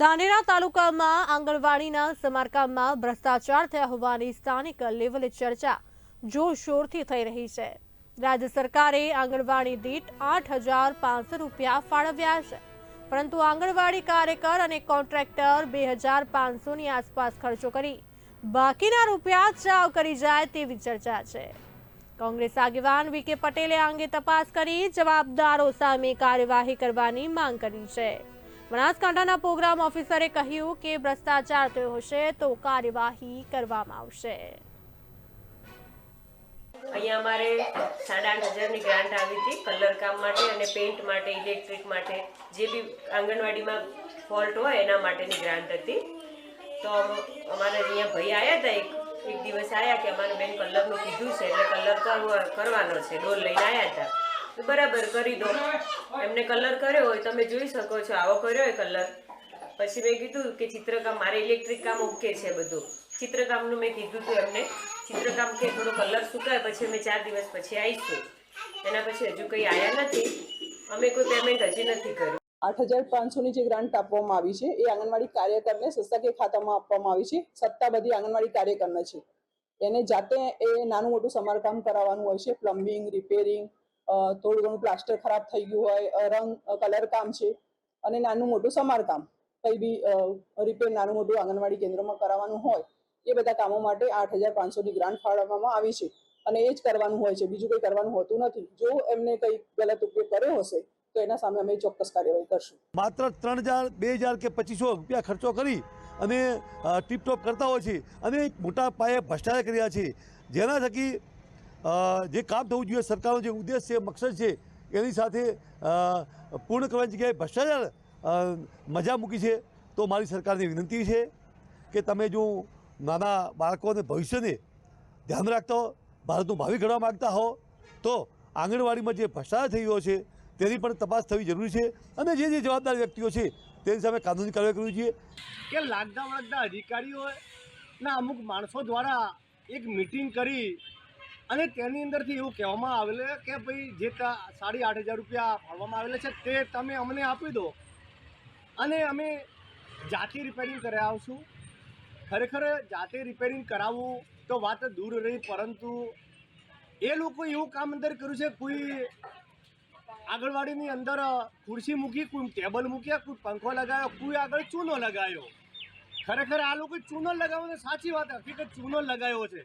ધાનેરા તાલુકામાં આંગણવાડીના સમારકામમાં ભ્રષ્ટાચાર થયા હોવાની સ્થાનિક લેવલે ચર્ચા જોરશોરથી થઈ રહી છે. રાજ્ય સરકારે આંગણવાડી દીઠ આઠ હજાર પાંચસો રૂપિયા ફાળવ્યા છે. પરંતુ આંગણવાડી કાર્યકર અને કોન્ટ્રાક્ટર બે હજાર પાંચસોની આસપાસ ખર્ચો કરી બાકીના રૂપિયા ચાવ કરી જાય તેવી ચર્ચા છે. કોંગ્રેસ આગેવાન વી પટેલે આ અંગે તપાસ કરી જવાબદારો સામે કાર્યવાહી કરવાની માંગ કરી છે. બનાસકાંઠાના પ્રોગ્રામ ઓફિસરે કહ્યું કે ભ્રષ્ટાચાર થયો હશે તો કાર્યવાહી કરવામાં આવશે. અહીંયા અમારે સાડા આઠ હજારની ગ્રાન્ટ આવી હતી, કલર કામ માટે અને પેઇન્ટ માટે ઇલેક્ટ્રિક માટે, જે બી આંગણવાડીમાં ફોલ્ટ હોય એના માટેની ગ્રાન્ટ હતી. તો અમારે અહીંયા ભાઈ આવ્યા હતા, એક એક દિવસ આવ્યા કે અમારે બેન કલરનું કીધું છે, એટલે કલર કરવા કરવાનો છે, ડોલ લઈને આવ્યા હતા. બરાબર, કરી દો. એમને કલર કર્યો હોય, તમે જોઈ શકો છો, આવો કર્યો હોય કલર. પછી મેં કીધું કે ચિત્રકામ, મારે ઇલેક્ટ્રિક કામ ઓકે છે બધું. ચિત્રકામનું મેં કીધું હતું એમને. ચિત્રકામ કે થોડો કલર સુકાય, પછી અમે ચાર દિવસ પછી આવીશું. એના પછી હજુ કંઈ આવ્યા નથી. અમે કોઈ પેમેન્ટ હજી નથી કર્યું. આઠ હજાર પાંચસોની જે ગ્રાન્ટ આપવામાં આવી છે, એ આંગણવાડી કાર્યકરને સંસ્થાકીય ખાતામાં આપવામાં આવી છે. સત્તા બધી આંગણવાડી કાર્યકરને છે. એને જાતે એ નાનું મોટું સમારકામ કરાવવાનું હોય છે, પ્લમ્બિંગ, રિપેરિંગ થોડું ઘણું પ્લાસ્ટર ખરાબ થઈ ગયું હોય રંગ કલર કામ છે અને નાનું મોટું સમારકામ કંઈ બી રિપેર નાનું મોટું આંગણવાડી કેન્દ્રમાં કરાવવાનું હોય, એ બધા કામો માટે આઠ હજાર પાંચસોની ગ્રાન્ટ ફાળવવામાં આવી છે. અને એ જ કરવાનું હોય છે, બીજું કંઈ કરવાનું હોતું નથી. જો એમને કંઈ ગલત ઉપયોગ કર્યો હશે, તો એના સામે અમે ચોક્કસ કાર્યવાહી કરશું. માત્ર ત્રણ હજાર, બે હજાર કે પચીસો રૂપિયા ખર્ચો કરી અને ટીપટોપ કરતા હોય છે અને મોટા પાયે ભ્રષ્ટાચાર કર્યા છે. જેના થકી જે કામ થવું જોઈએ સરકારનો જે ઉદ્દેશ છે, મકસદ છે, એની સાથે પૂર્ણ કરવાની જગ્યાએ ભ્રષ્ટાચાર મજા મૂકી છે, તો મારી સરકારની વિનંતી છે કે તમે જો નાના બાળકોને ભવિષ્યને ધ્યાન રાખતા હો, ભારતનું ભાવિ ઘડવા માગતા હો, તો આંગણવાડીમાં જે ભ્રષ્ટાચાર થઈ ગયો છે, તેની પણ તપાસ થવી જરૂરી છે અને જે જે જવાબદાર વ્યક્તિઓ છે, તેની સામે કાનૂની કાર્યવાહી કરવી જોઈએ. કે લાગતા વળગતા અધિકારીઓ ના અમુક માણસો દ્વારા એક મિટિંગ કરી અને તેની અંદરથી એવું કહેવામાં આવેલું કે ભાઈ જે સાડી આઠ હજાર રૂપિયા ફાળવામાં આવેલા છે તે તમે અમને આપી દો. અને અમે જાતે રિપેરિંગ કરી આવશું. ખરેખર જાતે રિપેરિંગ કરાવવું તો વાત દૂર રહી, પરંતુ એ લોકો એવું કામ અંદર કર્યું છે, કોઈ આગળવાડીની અંદર ખુરશી મૂકી, કોઈ ટેબલ મૂક્યા, કોઈ પંખો લગાવ્યો કોઈ આગળ ચૂનો લગાવ્યો ખરેખર આ લોકો ચૂનો લગાવવાનો સાચી વાત હકીકત ચૂનો લગાવ્યો છે.